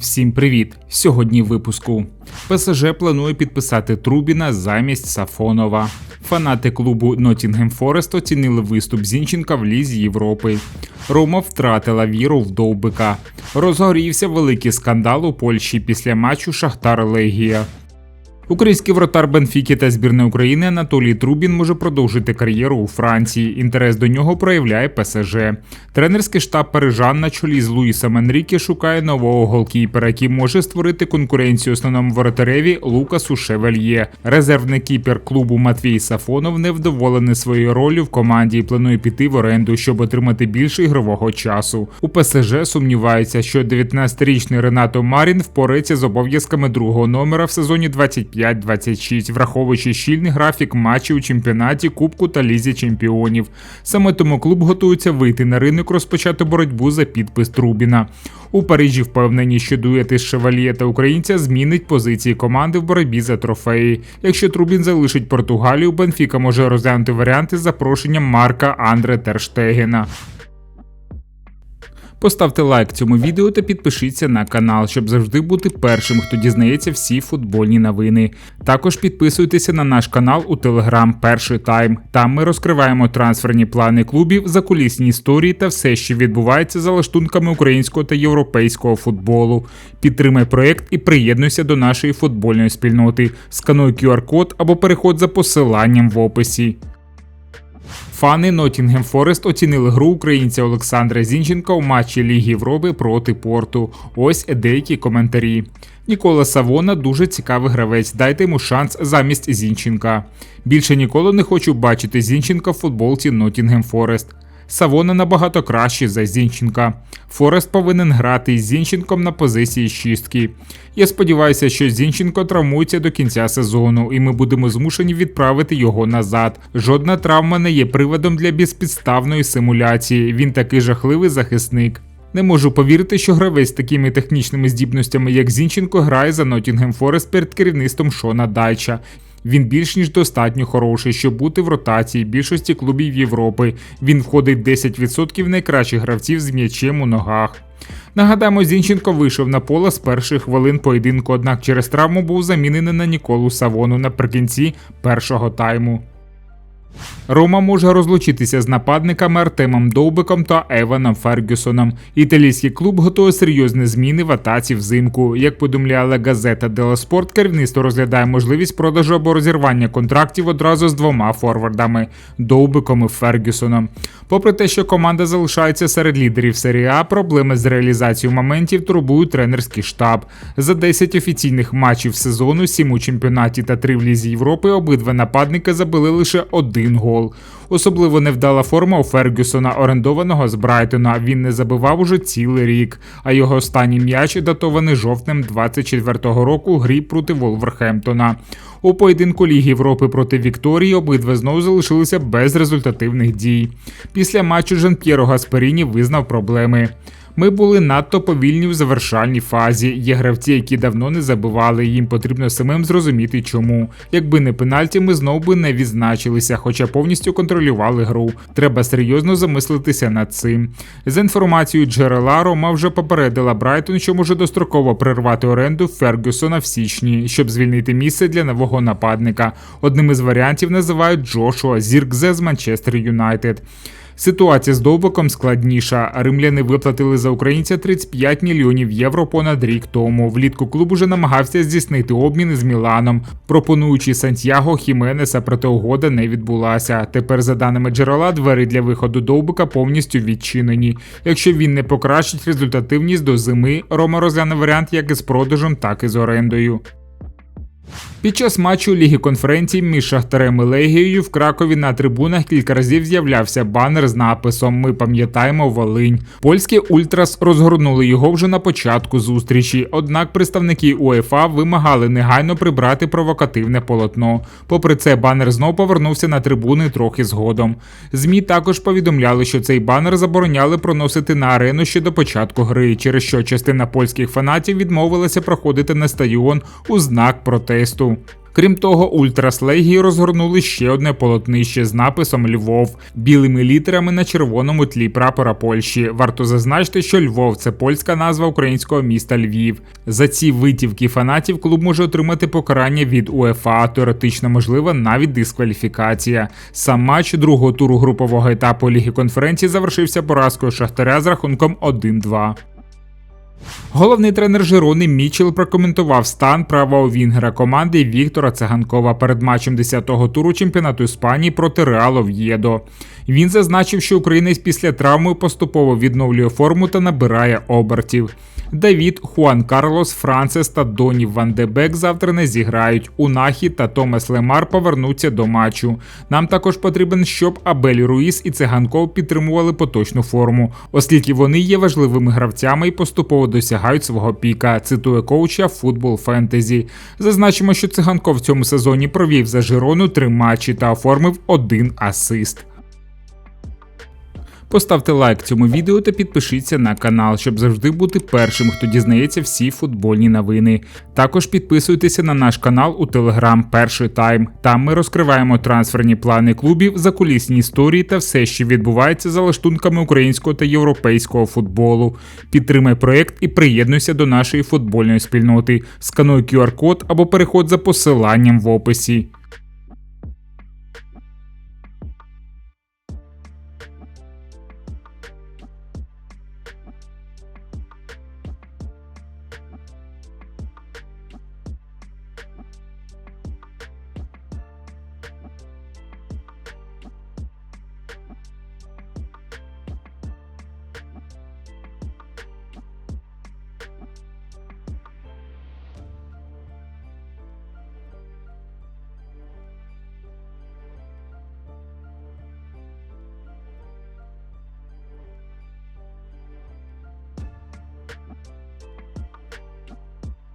Всім привіт! Сьогодні в випуску. ПСЖ планує підписати Трубіна замість Сафонова. Фанати клубу Nottingham Forest оцінили виступ Зінченка в Лізі Європи. Рома втратила віру в Довбика. Розгорівся великий скандал у Польщі після матчу Шахтар Легія. Український вратар Бенфіки та збірної України Анатолій Трубін може продовжити кар'єру у Франції. Інтерес до нього проявляє ПСЖ. Тренерський штаб Парижан на чолі з Луїсом Енріке шукає нового голкіпера, який може створити конкуренцію основному воротареві Лукасу Шевельє. Резервний кіпер клубу Матвій Сафонов невдоволений своєю ролью в команді і планує піти в оренду, щоб отримати більше ігрового часу. У ПСЖ сумніваються, що 19-річний Ренато Марін впорається з обов'язками другого номера в сезоні 25 25-26, враховуючи щільний графік матчів у чемпіонаті, Кубку та Лізі чемпіонів. Саме тому клуб готується вийти на ринок, розпочати боротьбу за підпис Трубіна. У Парижі впевнені, що дует із Шевальє та українця змінить позиції команди в боротьбі за трофеї. Якщо Трубін залишить Португалію, Бенфіка може розглянути варіанти з запрошенням Марка Андре Терштегена. Поставте лайк цьому відео та підпишіться на канал, щоб завжди бути першим, хто дізнається всі футбольні новини. Також підписуйтеся на наш канал у Телеграм Перший Тайм. Там ми розкриваємо трансферні плани клубів, закулісні історії та все, що відбувається за лаштунками українського та європейського футболу. Підтримай проект і приєднуйся до нашої футбольної спільноти. Скануй QR-код або переход за посиланням в описі. Фани Nottingham Forest оцінили гру українця Олександра Зінченка у матчі Ліги Європи проти порту. Ось деякі коментарі. Нікола Савона дуже цікавий гравець. Дайте йому шанс замість Зінченка. Більше ніколи не хочу бачити Зінченка в футболці Nottingham Forest. Савона набагато кращий за Зінченка. Форест повинен грати із Зінченком на позиції шістки. Я сподіваюся, що Зінченко травмується до кінця сезону, і ми будемо змушені відправити його назад. Жодна травма не є приводом для безпідставної симуляції. Він такий жахливий захисник. Не можу повірити, що гравець з такими технічними здібностями, як Зінченко, грає за Nottingham Forest перед керівництвом Шона Дайча. Він більш ніж достатньо хороший, щоб бути в ротації більшості клубів Європи. Він входить 10% найкращих гравців з м'ячем у ногах. Нагадаємо, Зінченко вийшов на поле з перших хвилин поєдинку, однак через травму був замінений на Ніколу Савону наприкінці першого тайму. Рома може розлучитися з нападниками Артемом Довбиком та Еваном Фергюсоном. Італійський клуб готує серйозні зміни в атаці взимку. Як повідомляла газета Дело Спорт, керівництво розглядає можливість продажу або розірвання контрактів одразу з двома форвардами Довбиком і Фергюсоном. Попри те, що команда залишається серед лідерів серії А, проблеми з реалізацією моментів турбують тренерський штаб. За 10 офіційних матчів сезону, 7 у чемпіонаті та 3 в лізі Європи, обидва нападники забили лише один гол гол. Особливо невдала форма у Фергюсона, орендованого з Брайтона. Він не забивав уже цілий рік, а його останній м'яч датований жовтнем 24-го року грі проти Волверхемптона. У поєдинку Ліги Європи проти Вікторії обидва знову залишилися без результативних дій. Після матчу Жан П'єро Гасперіні визнав проблеми. Ми були надто повільні в завершальній фазі. Є гравці, які давно не забивали. Їм потрібно самим зрозуміти, чому. Якби не пенальті, ми знову би не відзначилися, хоча повністю контролювали гру. Треба серйозно замислитися над цим. За інформацією джерела, Рома вже попередила Брайтон, що може достроково прервати оренду Фергюсона в січні, щоб звільнити місце для нового нападника. Одним із варіантів називають Джошуа Зіркзе з Манчестер Юнайтед. Ситуація з довбиком складніша. Римляни виплатили за українця 35 мільйонів євро понад рік тому. Влітку клуб уже намагався здійснити обмін з Міланом, пропонуючи Сантьяго Хіменеса, проте угода не відбулася. Тепер, за даними джерела, двері для виходу довбика повністю відчинені. Якщо він не покращить результативність до зими, Рома розгляне варіант як із продажем, так і з орендою. Під час матчу Ліги конференцій між Шахтарем і Легією в Кракові на трибунах кілька разів з'являвся банер з написом Ми пам'ятаємо Волинь. Польські Ультрас розгорнули його вже на початку зустрічі. Однак представники УЕФА вимагали негайно прибрати провокативне полотно. Попри це, банер знов повернувся на трибуни трохи згодом. Змі також повідомляли, що цей банер забороняли проносити на арену ще до початку гри, через що частина польських фанатів відмовилася проходити на стадіон у знак протесту. Крім того, Ультрас Легії розгорнули ще одне полотнище з написом Львов білими літерами на червоному тлі прапора Польщі. Варто зазначити, що Львов це польська назва українського міста Львів. За ці витівки фанатів клуб може отримати покарання від УЕФА, теоретично можлива навіть дискваліфікація. Сам матч другого туру групового етапу Ліги конференції завершився поразкою Шахтаря з рахунком 1-2. Головний тренер Жирони Мічел прокоментував стан правого вінгера команди Віктора Циганкова перед матчем 10-го туру чемпіонату Іспанії проти Реалу Єдо. Він зазначив, що українець після травми поступово відновлює форму та набирає обертів. Давід, Хуан Карлос, Францис та Доні Ван де Бек завтра не зіграють. Унахі та Томас Лемар повернуться до матчу. Нам також потрібен, щоб Абель Руїс і Циганков підтримували поточну форму, оскільки вони є важливими гравцями і поступово досягають свого піка. Цитує коуча Футбол Фентезі. Зазначимо, що циганков в цьому сезоні провів за Жирону три матчі та оформив один асист. Поставте лайк цьому відео та підпишіться на канал, щоб завжди бути першим, хто дізнається всі футбольні новини. Також підписуйтеся на наш канал у Телеграм Перший Тайм. Там ми розкриваємо трансферні плани клубів, закулісні історії та все, що відбувається за лаштунками українського та європейського футболу. Підтримай проект і приєднуйся до нашої футбольної спільноти. Скануй QR-код або переходь за посиланням в описі.